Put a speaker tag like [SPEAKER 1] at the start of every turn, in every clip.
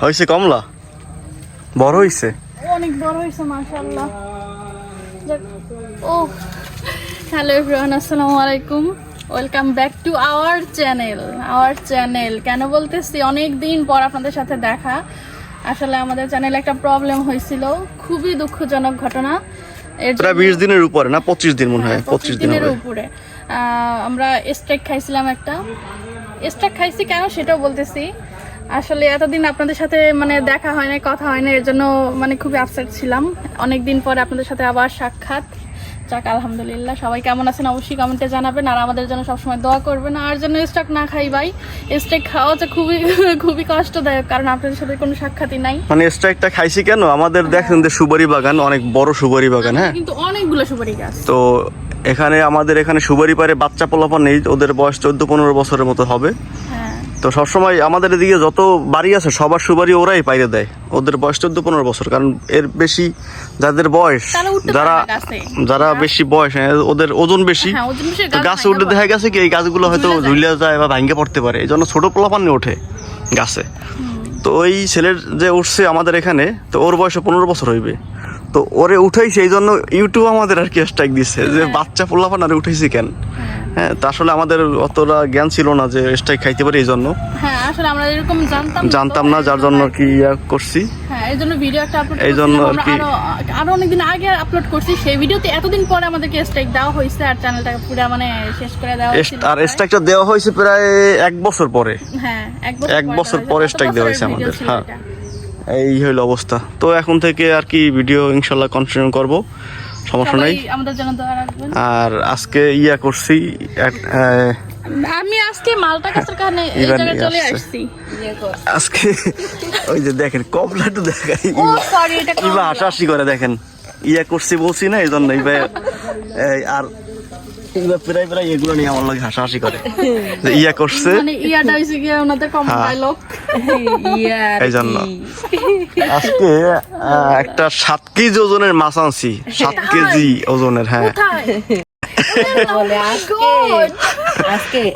[SPEAKER 1] হয়েছে কমলা? বড় হয়েছে
[SPEAKER 2] অনেক বড় হয়েছে মাশাআল্লাহ। ও হ্যালো এভরিওয়ান আসসালামু আলাইকুম। Welcome back to our channel our channel. কেন বলতেছি অনেক দিন পর আপনাদের সাথে দেখা। আসলে আমাদের চ্যানেলে একটা প্রবলেম হয়েছিল খুবই দুঃখজনক ঘটনা।
[SPEAKER 1] প্রায় বিশ দিনের উপরে না? পঁচিশ দিন মনে হয়
[SPEAKER 2] হ্যাঁ,
[SPEAKER 1] পঁচিশ দিন
[SPEAKER 2] দিনের উপরে। আহ, আমরা স্ট্রাইক খাইছিলাম একটা। স্ট্রাইক খাইছি কেন সেটাও বলতেছি। আসলে এতদিন আপনাদের সাথে মানে দেখা হয় না কথা হয় না এর জন্য মানে খুবই আপসেট ছিলাম। অনেক দিন পরে আপনাদের সাথে আবার সাক্ষাৎ। যাক আলহামদুলিল্লাহ সবাই কেমন আছেন অবশ্যই কমেন্টে জানাবেন আর আমাদের জন্য সবসময় দোয়া করবেন। আর জন্য স্টক না খাই ভাই স্টেক খাওয়া হচ্ছে খুবই খুবই কষ্টদায়ক কারণ আপনাদের সাথে কোনো সাক্ষাৎই নাই।
[SPEAKER 1] মানে স্ট্রাইকটা খাইছি কেন? আমাদের দেখেন যে সুপারি বাগান অনেক বড় সুপারি বাগান হ্যাঁ?
[SPEAKER 2] কিন্তু অনেকগুলো সুপারি গাছ।
[SPEAKER 1] তো এখানে আমাদের এখানে সুপারি পারে বাচ্চা পোলাপান নেই ওদের বয়স চোদ্দ পনেরো বছরের মতো হবে।
[SPEAKER 2] হ্যাঁ।
[SPEAKER 1] তো সবসময় আমাদের এদিকে যত বাড়ি আছে সবার সুবারি ওরাই পাইরে দেয়। ওদের বয়স চোদ্দ পনেরো বছর। কারণ এর বেশি যাদের বয়স যারা যারা বেশি বয়স হ্যাঁ, ওদের ওজন বেশি।
[SPEAKER 2] হ্যাঁ
[SPEAKER 1] তো
[SPEAKER 2] গাছ পড়ে।
[SPEAKER 1] দেখা গেছে কি এই গাছগুলো হয়তো। ঝুলিয়া যায় বা ভাঙ্গে পড়তে পারে। এই জন্য ছোট পোলাপানি ওঠে গাছে। তো ওই ছেলের যে উঠছে আমাদের এখানে তো ওর বয়স পনেরো বছর হইবে। তো ওরে উঠাইছে এই জন্য ইউটিউব আমাদের আর কি স্ট্রাইক দিচ্ছে যে বাচ্চা পোলাপান আরে উঠাইছি কেন? হ্যাঁ তা আসলে আমাদের অতটা জ্ঞান ছিল না যে স্ট্রাইক খাইতে পারি এই জন্য।
[SPEAKER 2] হ্যাঁ আসলে আমরা এরকম জানতাম
[SPEAKER 1] জানতাম না যার জন্য কি ইয়া করছি।
[SPEAKER 2] হ্যাঁ এই জন্য ভিডিও একটা আপলোড
[SPEAKER 1] এই জন্য আর কি-
[SPEAKER 2] আরও অনেকদিন আগে আপলোড করছি। সেই ভিডিওতে এতদিন পরে আমাদেরকে স্ট্রাইক দেওয়া হয়েছে আর চ্যানেলটাকে পুরো মানে শেষ করে দেওয়া
[SPEAKER 1] আর স্ট্রাইকটা দেওয়া হয়েছে প্রায় এক বছর পরে।
[SPEAKER 2] হ্যাঁ এক
[SPEAKER 1] বছর পরে
[SPEAKER 2] গত
[SPEAKER 1] দেওয়া হয়েছে আমাদের, হ্যাঁ। এই হইল অবস্থা। তো এখন থেকে আর কি ভিডিও ইনশাল্লাহ কন্টিনিউ করব। সমস্যা নাই।
[SPEAKER 2] আমাদের জন্য দোয়া রাখবেন।
[SPEAKER 1] আর আজকে ইয়া করছি এক-
[SPEAKER 2] আমি আজকে মালটা কাছের কারণে এই জায়গায় চলে
[SPEAKER 1] আসছি। আজকে ওই যে দেখেন কমলাটা দেখাই।
[SPEAKER 2] ও সরি এটা
[SPEAKER 1] ইবা। হাসাহাসি করে দেখেন। ইয়া করছি বলছি না এই জন্য আর ইবা প্রায় প্রায় এগুলো নিয়ে আমার লাগে হাসাহাসি করে। যে ইয়া করছে।
[SPEAKER 2] মানে ইয়াটা কম
[SPEAKER 1] হ্যাঁ।
[SPEAKER 2] ডায়লগ
[SPEAKER 1] এই জন্য আজকে একটা সাত কেজি ওজনের মাছ আনছি। সাত কেজি ওজনের হ্যাঁ।
[SPEAKER 3] বলে আজকে আজকে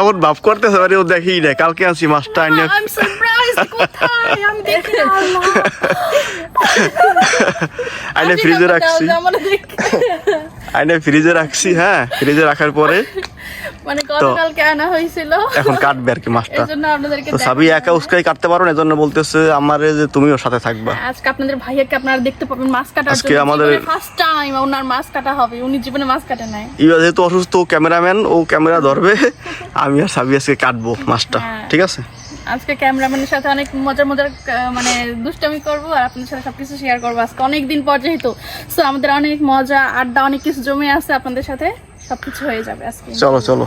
[SPEAKER 1] এমন ভাব করতেছে মানে ও দেখি না কালকে আনছি মাছটা
[SPEAKER 2] I'm surprised কোথায়? আমি দেখি না আল্লাহ।
[SPEAKER 1] আইনে ফ্রিজে রাখছি।
[SPEAKER 2] দেখি।
[SPEAKER 1] আইনে ফ্রিজে রাখছি হ্যাঁ ফ্রিজে রাখার পরে।
[SPEAKER 2] মানে গতকালকে আনা হয়েছিল।
[SPEAKER 1] এখন কাটবে আর কি মাছটা। তো সাবি একা উস্কাই কাটতে পারো না এজন্য বলতেছে আমারে যে তুমিও সাথে থাকবা।
[SPEAKER 2] আজকে আপনাদের ভাইয়াকে আপনারা দেখতে পাবেন মাছ কাটার
[SPEAKER 1] আজকে আমাদের-
[SPEAKER 2] ফার্স্ট টাইম ওনার মাছ কাটা হবে উনি জীবনে মাছ কাটে নাই।
[SPEAKER 1] ইবা যেহেতু অসুস্থ ক্যামেরাম্যান ও ক্যামেরা ধরবে আমি আর সাবি আজকে কাটবো মাছটা
[SPEAKER 2] হ্যাঁ।
[SPEAKER 1] ঠিক আছে?
[SPEAKER 2] আজকে ক্যামেরাম্যানের সাথে অনেক মজার মজার মানে দুষ্টামি করব আর আপনাদের সাথে সবকিছু শেয়ার করব আজকে অনেক দিন পর যেহেতু। সো আমাদের অনেক মজা আড্ডা অনেক কিছু জমে আছে আপনাদের সাথে সবকিছু হয়ে যাবে আজকে।
[SPEAKER 1] চলো চলো।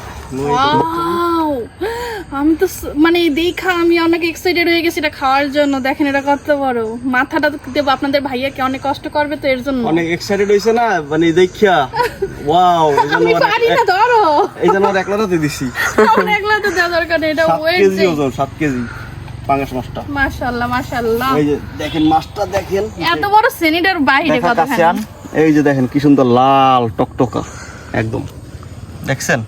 [SPEAKER 2] আমি তো মানে দেখা আমি অনেক এক্সাইটেড হয়ে গেছি এটা খাওয়ার জন্য। দেখেন এটা কত বড়। মাথাটা দেবো আপনাদের ভাইয়াকে অনেক কষ্ট করবে তো এর জন্য।
[SPEAKER 1] অনেক এক্সাইটেড হইছে না? মানে দেখিয়া। ওয়াও
[SPEAKER 2] আমি পারি না
[SPEAKER 1] এই জন্য আর একলাতে দিছি।
[SPEAKER 2] আমার একলা তো দেওয়া দরকার নেই এটা ওয়েট
[SPEAKER 1] কেজি ওজন সাত কেজি পাঙ্গাস মাছটা।
[SPEAKER 2] মাশাআল্লাহ মাশাআল্লাহ।
[SPEAKER 1] এই যে দেখেন মাছটা দেখেন।
[SPEAKER 2] এত বড় সেনিটার বাইরে কথা
[SPEAKER 1] কাছে এই যে দেখেন কি সুন্দর লাল টকটকা একদম। দেখছেন?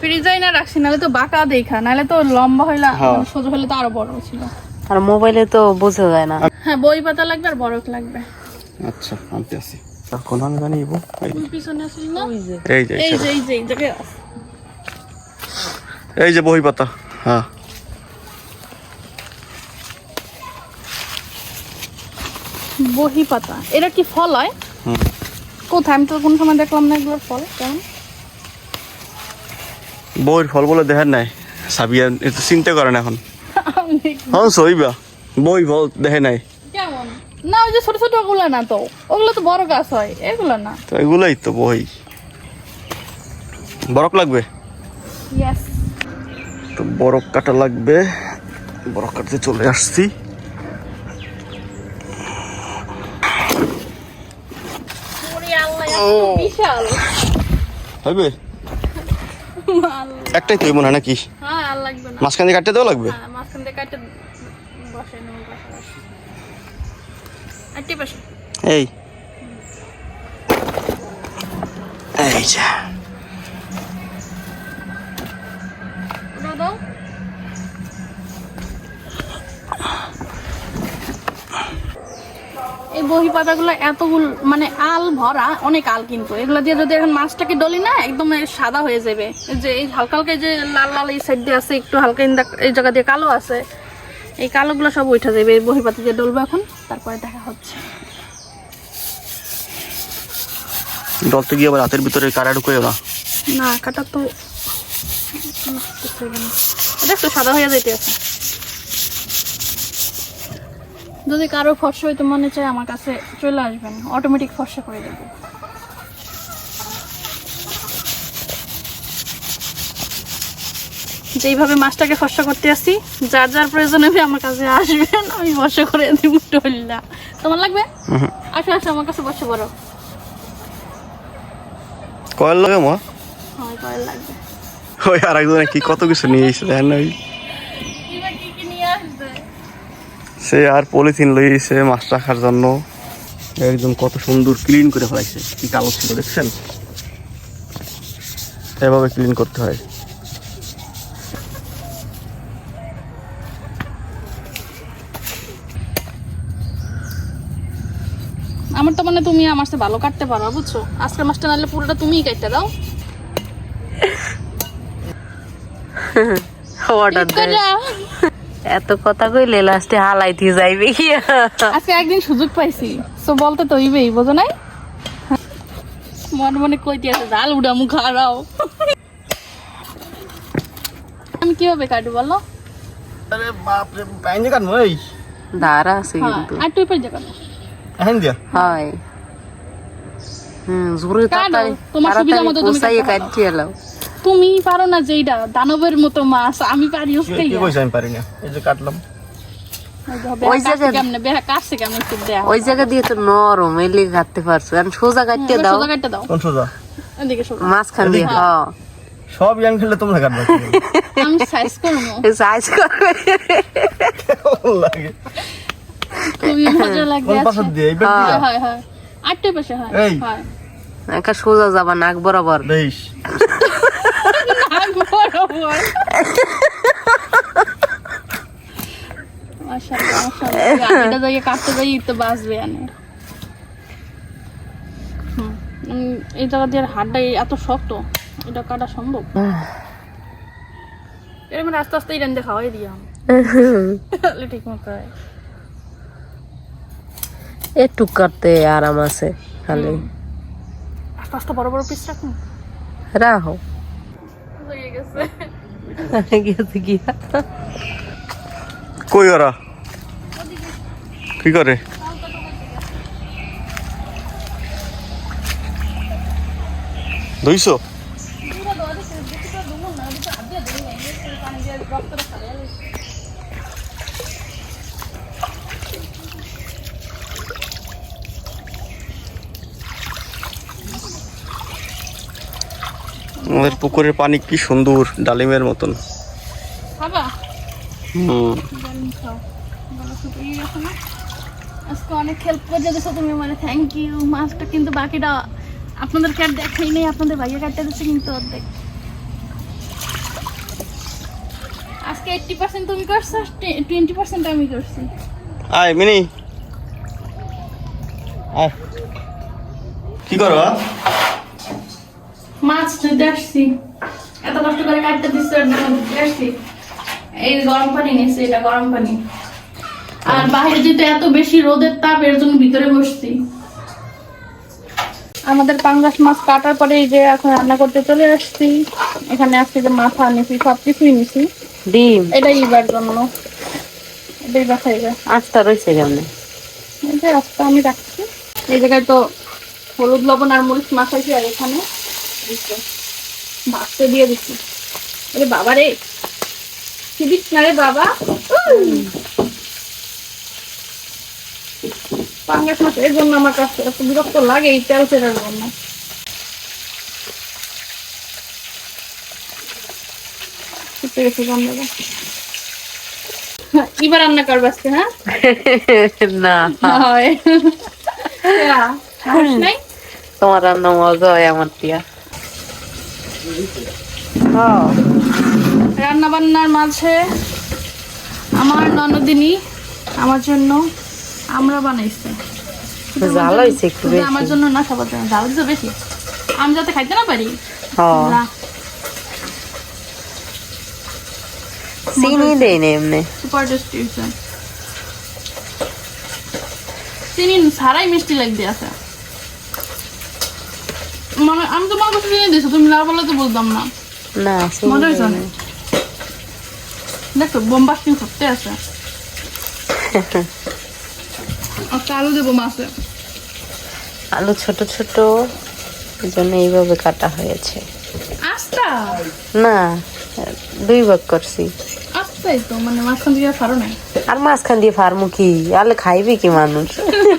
[SPEAKER 2] ফ্রিজাই না রাখছি নাহলে তো বাঁকা দেখা নাহলে তো লম্বা হইলে
[SPEAKER 1] হ্যাঁ।
[SPEAKER 2] মানে সোজা হলে তো আরও বড় ছিল।
[SPEAKER 3] আর মোবাইলে তো বোঝা যায় না।
[SPEAKER 2] হ্যাঁ বই পাতা লাগবে আর বরফ লাগবে।
[SPEAKER 1] আচ্ছা আনতে আসি। এখন আমি জানি ইবো। এই-
[SPEAKER 2] ওই পিছনে আসল না
[SPEAKER 1] এই যে।
[SPEAKER 2] এই যে এই যে এই
[SPEAKER 1] যে বহি পাতা হ্যাঁ।
[SPEAKER 2] বহি পাতা এটা কি ফল হয়?
[SPEAKER 1] হুম।
[SPEAKER 2] কোথায়? আমি তো কোনো সময় দেখলাম না এগুলোর ফল কেমন?
[SPEAKER 1] বইয়ের ফল বলে দেখেন নাই সাবিয়া এটা চিন্তা করেন এখন। হ্যাঁ সইবা। বই ফল দেখে নাই।
[SPEAKER 2] না ওই যে ছোট ছোট ওগুলো না তো ওগুলো তো বড় গাছ হয় এগুলো না।
[SPEAKER 1] তো এগুলাই তো বই। বরফ লাগবে?
[SPEAKER 2] ইয়েস
[SPEAKER 1] তো বরফ কাটা লাগবে। বরফ কাটতে চলে আসছি। হবে একটাই তো মনে হয় নাকি?
[SPEAKER 2] হ্যাঁ
[SPEAKER 1] মাঝখানে কাটতে দেওয়া লাগবে?
[SPEAKER 2] হ্যাঁ, মাঝখান থেকে কাটে বসে।
[SPEAKER 1] এই। এই যা।
[SPEAKER 2] এই বহি পাতাগুলো এতগুলো মানে আল ভরা অনেক আল কিন্তু। এগুলো দিয়ে যদি এখন মাছটাকে ডলি না একদম সাদা হয়ে যাবে। যে এই হালকা হালকা যে লাল লাল এই সাইড দিয়ে আছে একটু হালকা এই জায়গা দিয়ে কালো আছে। এই কালোগুলো সব উঠে যাবে এই বহি পাতা দিয়ে ডলবো এখন তারপরে দেখা হচ্ছে।
[SPEAKER 1] ডলতে গিয়ে আবার হাতের ভিতরে কারা ঢুকে না
[SPEAKER 2] না কাটা তো দেখছ সাদা হয়ে যাইতে আছে যদি কারও ফর্সা হইতে মনে চায় আমার কাছে চলে আসবেন অটোমেটিক ফর্সা করে দেবো। যেইভাবে মাছটাকে ফর্সা করতে আসি যার যার প্রয়োজন হবে আমার কাছে আসবেন আমি ফর্সা করে দিব টল্লা। তোমার লাগবে? আসো আসো আমার কাছে বসে বড়।
[SPEAKER 1] কয়েল লাগে মা?
[SPEAKER 2] হয় কয়েল লাগবে।
[SPEAKER 1] ওই আর একজনে কি কত কিছু নিয়ে এসেছে দেখেন না ওই।
[SPEAKER 2] কিবা কি কি নিয়ে আসবে?
[SPEAKER 1] সে আর পলিথিন লই এসে মাছ রাখার জন্য একদম কত সুন্দর ক্লিন করে ফেলাইছে। কি কালো ছিল দেখছেন? এভাবে ক্লিন করতে হয়।
[SPEAKER 2] মানে তুমি আমার সাথে ভালো কাটতে পারো বুঝছ? আজকের মাছটা নাহলে পুরোটা তুমিই কাটতে দাও।
[SPEAKER 3] অর্ডার। এত কথা কইলে লাস্টে হালাইতে যাইবে কি?
[SPEAKER 2] আজকে একদিন সুযোগ পাইছি। তো বলতে তো হইবেই বোঝো নাই? মনে মনে কইতে আছে জাল উড়া মুখ হারাও আমি কীভাবে কাটবো বলো?
[SPEAKER 1] আরে বাপ রে পাইনি কাটবো এই?
[SPEAKER 3] ধারা আছে
[SPEAKER 2] হ্যাঁ
[SPEAKER 3] কিন্তু।
[SPEAKER 2] আর তুই পাই কাটো
[SPEAKER 1] এখন দিয়া?
[SPEAKER 3] হয়। জোরে তাড়াতাড়ি
[SPEAKER 2] তোমার সুবিধা মতো তুমি
[SPEAKER 3] পোষাইয়ে
[SPEAKER 2] কাটতে
[SPEAKER 3] এলাও।
[SPEAKER 2] তুমি পারো না যেইটা দানবের মতো মাছ আমি পারি ওকে
[SPEAKER 1] কি কইছ আমি পারি না। এই যে কাটলাম।
[SPEAKER 3] ওই জায়গায়-
[SPEAKER 2] কেমনে? বেহা কাটছে কেমন একটু দেয়া।
[SPEAKER 3] ওই জায়গা দিয়ে তো নরম এলে কাটতে পারছ। এখন সোজা কাটতে দাও।
[SPEAKER 2] সোজা কাটতে দাও।
[SPEAKER 1] কোন সোজা?
[SPEAKER 2] এদিকে সোজা।
[SPEAKER 3] মাঝখান দিয়ে হ্যাঁ।
[SPEAKER 1] সব ইয়াং খেললে তোমরা কাটবে
[SPEAKER 2] আমি সাইজ করব।
[SPEAKER 3] সাইজ করবে।
[SPEAKER 1] লাগে?
[SPEAKER 2] খুবই মজা লাগবে
[SPEAKER 1] কোন। পাশে দিয়ে এই বেড
[SPEAKER 2] হয়। হয় হয় আটটা পাশে হয় হয়।
[SPEAKER 3] একটা সোজা যাবা নাক বরাবর।
[SPEAKER 1] বেশ
[SPEAKER 2] নাক বরাবর। মাশাআল্লাহ, মাশাআল্লাহ। কাটতে যাই তো বাঁচবে আনে এই জায়গা দিয়ে হাড়টা এত শক্ত এটা কাটা সম্ভব? এর মানে আস্তে আস্তে ইরান দিয়ে ঠিক মতো
[SPEAKER 3] একটু কাটতে আরাম আছে খালি।
[SPEAKER 2] আস্তে আস্তে বড় বড় পিস রাখুন।
[SPEAKER 3] রাখো।
[SPEAKER 2] হয়ে গেছে।
[SPEAKER 3] গেছে গিয়া
[SPEAKER 1] কই ওরা? কি করে? দুইশো আমাদের পুকুরের পানি কি সুন্দর ডালিমের মতন। হুম।
[SPEAKER 2] আজকে অনেক হেল্প করে দিয়েছ তুমি মানে থ্যাংক ইউ মাছটা কিন্তু বাকিটা দেখাই নেই আপনাদের ভাইয়া কাটতে দিচ্ছে কিন্তু অর্ধেক। আজকে এইটটি পার্সেন্ট তুমি করছ টোয়েন্টি পার্সেন্ট আমি করছি।
[SPEAKER 1] আয় মিনি। আয়। কি করো?
[SPEAKER 2] মাছ ধুতে আসছি এত কষ্ট করে কাটতে দিচ্ছে ধুতে আসছি এই গরম পানি নিয়েছি এটা গরম পানি। আর বাইরে যেতে এত বেশি রোদের তাপ এর জন্য ভিতরে বসছি। আমাদের পাঙ্গাস মাছ কাটার পরে এই যে এখন রান্না করতে চলে আসছি। এখানে আজকে যে মাথা নিছি সব কিছুই নিছি।
[SPEAKER 3] ডিম।
[SPEAKER 2] এটা ইবার জন্য। এটাই দেখা যাবে
[SPEAKER 3] আটটা রয়েছে কেমনে?
[SPEAKER 2] এই যে রাস্তা আমি রাখছি। এই জায়গায় তো হলুদ লবণ আর মরিচ মাখাইছি আর এখানে। ভাজতে দিয়ে দিচ্ছি। আরে বাবা রে না রে বাবা। পাঙ্গাস মাছ এর জন্য আমার কাছে এত বিরক্ত লাগে এই তেল চেরার জন্য। হ্যাঁ, এবার রান্না করবে আজকে হ্যাঁ?
[SPEAKER 3] না।
[SPEAKER 2] হয়।
[SPEAKER 3] তোমার রান্না মজা হয় আমার টিয়া। হ্যাঁ।
[SPEAKER 2] রান্না বান্নার মাঝে আমার ননদিনী আমার জন্য আমরা বানাইছে।
[SPEAKER 3] জাল হয়েছে একটু
[SPEAKER 2] আমার জন্য না সবার জন্য। জাল দিতে বেশি। আমি যাতে খাইতে না পারি।
[SPEAKER 3] চিনি দেই না এমনি।
[SPEAKER 2] সুপার টেস্টি হয়েছে। চিনি ছাড়াই মিষ্টি লাগবে আছে। মানে আমি তো করছি চিনি দিয়েছ তুমি না বলে তো বুঝতাম না।
[SPEAKER 3] না
[SPEAKER 2] মজা হয়েছে অনেক। দেখো বোম্বাস্টিং করতে আছে। একটা আলু দেবো মাছে।
[SPEAKER 3] আলু ছোট ছোট জন্য এইভাবে কাটা হয়েছে।
[SPEAKER 2] আস্তা?
[SPEAKER 3] না দুই ভাগ করছি।
[SPEAKER 2] আস্তাই তো মানে মাঝখান দিয়ে ফারো নাই।
[SPEAKER 3] আর মাঝখান দিয়ে ফার্মু কি? আলে খাইবে কি মানুষ?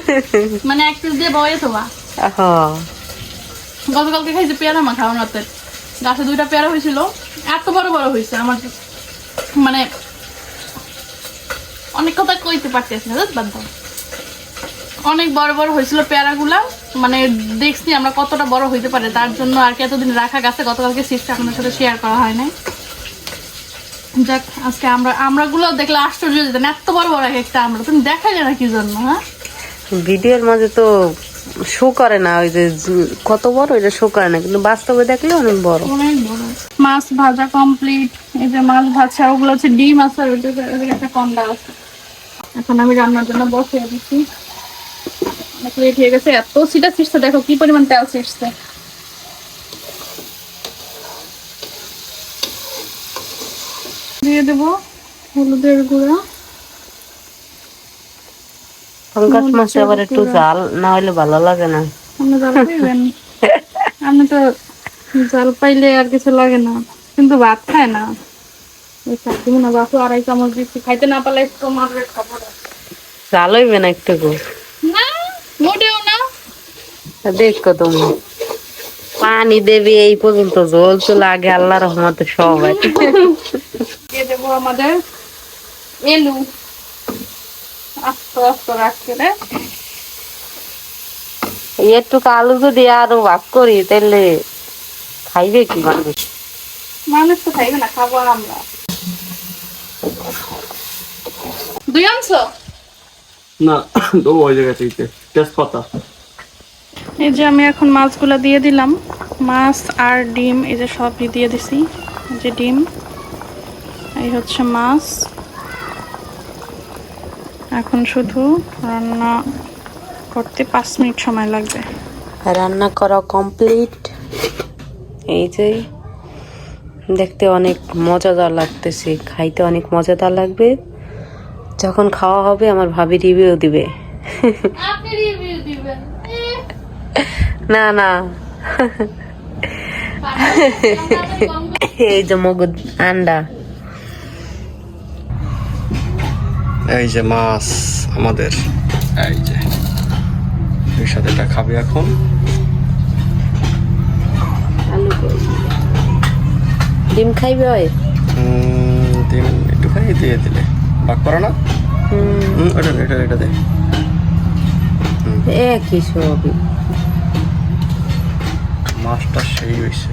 [SPEAKER 2] মানে এক পিস দিয়ে বয়ে তো বা
[SPEAKER 3] হ
[SPEAKER 2] গতকালকে খাইছে পেয়ারা মাখা ওনাতে গাছে দুইটা পেয়ারা হয়েছিল। এত বড় বড় হয়েছে, আমার মানে অনেক কথা কইতে পারতেছি না। অনেক বড় বড় হয়েছিল পেয়ারাগুলা মানে দেখছি আমরা কতটা বড় হইতে পারে, তার জন্য আর কি এতদিন রাখা গাছে গতকালকে সিস্টেম আপনার সাথে শেয়ার করা হয় নাই। যাক, আজকে আমরা আমরাগুলো দেখলে আশ্চর্য যেতেন এত বড় বড় এক একটা আমরা, তুমি দেখালে না কি জন্য হ্যাঁ?
[SPEAKER 3] ভিডিওর মাঝে তো শো করে না, ওই যে কত বড় ওইটা শো করে না, কিন্তু বাস্তবে দেখলে অনেক বড়।
[SPEAKER 2] মাছ ভাজা কমপ্লিট এই যে মাছ ভাজা, ওগুলো হচ্ছে ডিম আছে ওইদিকে একটা কন্ডা আছে। এখন আমি রান্নার জন্য বসিয়ে দিচ্ছি। লেট হয়ে গেছে, এত সিটা ছিটছে, দেখো কি পরিমাণ তেল ছিটছে। দিয়ে দেবো হলুদের গুঁড়া।
[SPEAKER 3] পঙ্কাশ মাছে আবার একটু জাল না হলে ভালো লাগে না।
[SPEAKER 2] আপনি জাল পাইবেন? আপনি তো জাল পাইলে আর কিছু লাগে না। কিন্তু ভাত খায় না। ওই বাপু আড়াই চামচ দিচ্ছি। খাইতে না পারলে তোমার খবর
[SPEAKER 3] জাল হইবে না একটু গো।
[SPEAKER 2] না মোটেও না।
[SPEAKER 3] দেখো তুমি। পানি দেবে এই পর্যন্ত জল তো লাগে আল্লাহ রহমতে সবাই
[SPEAKER 2] দিয়ে দেবো আমাদের এলু। আস্তে আস্তে রাখতে রে।
[SPEAKER 3] একটু আলু যদি আরও ভাগ করি তাহলে খাইবে কি মানুষ?
[SPEAKER 2] মানুষ তো খাইবে না খাব আমরা। দুই অংশ
[SPEAKER 1] না ও ওই জায়গা থেকে তেজপাতা।
[SPEAKER 2] এই যে আমি এখন মাছগুলো দিয়ে দিলাম। মাছ আর ডিম এই যে সবই দিয়ে দিছি যে ডিম। এই হচ্ছে মাছ। এখন শুধু রান্না করতে পাঁচ মিনিট সময় লাগবে।
[SPEAKER 3] রান্না করা কমপ্লিট। এই যে দেখতে অনেক মজাদার লাগতেছে খাইতে অনেক মজাদার লাগবে। যখন খাওয়া হবে আমার ভাবি রিভিউ দিবে। না না। এই যে মগজ আন্ডা।
[SPEAKER 1] এই যে মাছ আমাদের। এই যে। এর সাথে এটা খাবে এখন।
[SPEAKER 3] আলু ডিম খাইবে ওই
[SPEAKER 1] ডিম দিন একটুখানি দিয়ে দিলে। বাক করো না।
[SPEAKER 3] হুম,
[SPEAKER 1] এটা এটা দে, এটা দে।
[SPEAKER 3] একই সবই।
[SPEAKER 1] মাছটা সেই হয়েছে